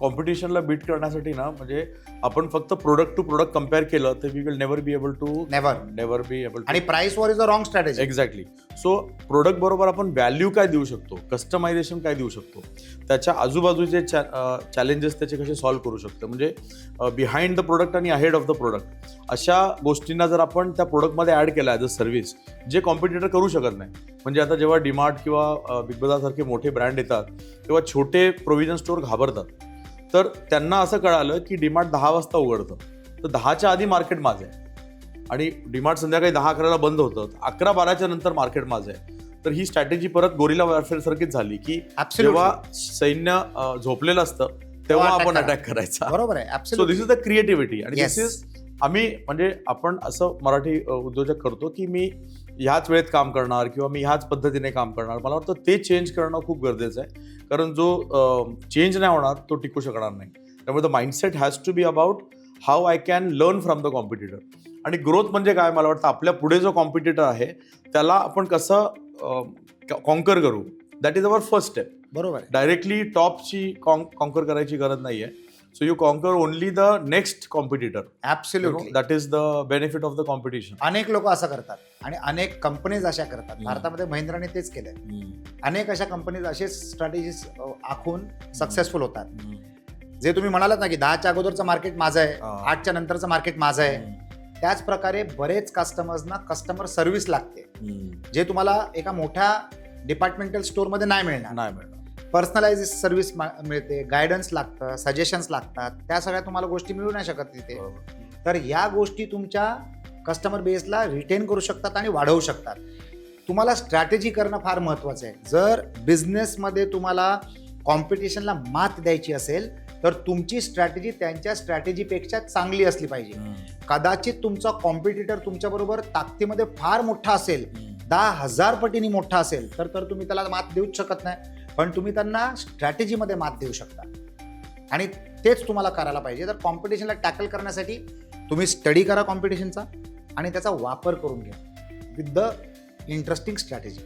कॉम्पिटिशनला bit करण्यासाठी ना म्हणजे आपण फक्त प्रोडक्ट टू प्रोडक्ट कंपेअर केलं तर we will never be able to never never be able आणि प्राइस वर is a wrong strategy exactly so product बरोबर आपण व्हॅल्यू काय देऊ शकतो? कस्टमायझेशन काय देऊ शकतो? त्याच्या आजूबाजूचे चॅलेंजेस त्याचे कसे सॉल्व्ह करू शकतो? म्हणजे बिहाइंड द प्रोडक्ट आणि अहेड ऑफ द प्रोडक्ट अशा गोष्टींना जर आपण त्या प्रोडक्टमध्ये ॲड केला ॲज अ सर्व्हिस जे कॉम्पिटिटर करू शकत नाही. म्हणजे आता जेव्हा डीमार्ट किंवा बिग बाजारसारखे मोठे ब्रँड येतात तेव्हा छोटे प्रोव्हिजन स्टोअर घाबरतात. तर त्यांना असं कळालं की डीमार्ट दहा वाजता उघडतं. तर दहाच्या आधी मार्केट माझं आहे. आणि डीमार्ट संध्याकाळी दहा अकराला बंद होतं. जेव्हा बाराच्या नंतर मार्केट माझं आहे. तर ही स्ट्रॅटेजी परत गोरिला वॉरफेअर सारखीच झाली की जेव्हा सैन्य झोपलेलं असतं तेव्हा आपण अटॅक करायचा. बरोबर आहे. So this is the creativity आणि. दिस इज आम्ही म्हणजे आपण असं मराठी उद्योजक करतो की मी ह्याच वेळेत काम करणार किंवा मी ह्याच पद्धतीने काम करणार. मला वाटतं ते चेंज करणं खूप गरजेचं आहे. कारण जो चेंज नाही होणार तो टिकू शकणार नाही. त्यामुळे the mindset has to be about how I can learn from the competitor आणि ग्रोथ म्हणजे काय? मला वाटतं आपल्या पुढे जो कॉम्पिटिटर आहे त्याला आपण कसं कॉन्कर करू? That is our first step बरोबर आहे. डायरेक्टली टॉपची कॉन्कर करायची गरज नाही आहे so you conquer only the next competitor absolutely that is the benefit of the competition अनेक लोक असं करतात. आणि अनेक कंपनीज अशा करतात. भारतामध्ये महिंद्राने तेच केलंय. अनेक अशा कंपनीज असेच स्ट्रॅटेजीज आखून सक्सेसफुल होतात. जे तुम्ही म्हणालात ना की दहाच्या अगोदरचं मार्केट माझं आहे हा. आठच्या नंतरचं मार्केट माझं आहे. त्याच प्रकारे बरेच कस्टमर्सना कस्टमर सर्व्हिस लागते. जे तुम्हाला एका मोठ्या डिपार्टमेंटल स्टोअरमध्ये नाही मिळणार. नाही मॅडम पर्सनलाइज सर्व्हिस मिळते गायडन्स लागतं सजेशन्स लागतात. त्या सगळ्या तुम्हाला गोष्टी मिळू नाही शकत तिथे. तर या गोष्टी तुमच्या कस्टमर बेसला रिटेन करू शकतात आणि वाढवू शकतात. तुम्हाला स्ट्रॅटेजी करणं फार महत्त्वाचं आहे. जर बिझनेसमध्ये तुम्हाला कॉम्पिटिशनला मात द्यायची असेल तर तुमची स्ट्रॅटेजी त्यांच्या स्ट्रॅटेजीपेक्षा चांगली असली पाहिजे. कदाचित तुमचा कॉम्पिटिटर तुमच्याबरोबर ताकदीमध्ये फार मोठा असेल दहा हजार पटीने मोठा असेल तर तर तुम्ही त्याला मात देऊच शकत नाही. पण तुम्ही त्यांना स्ट्रॅटेजीमध्ये मात देऊ शकता. आणि तेच तुम्हाला करायला पाहिजे. तर कॉम्पिटिशनला टॅकल करण्यासाठी तुम्ही स्टडी करा कॉम्पिटिशनचा आणि त्याचा वापर करून घ्या. With the interesting strategy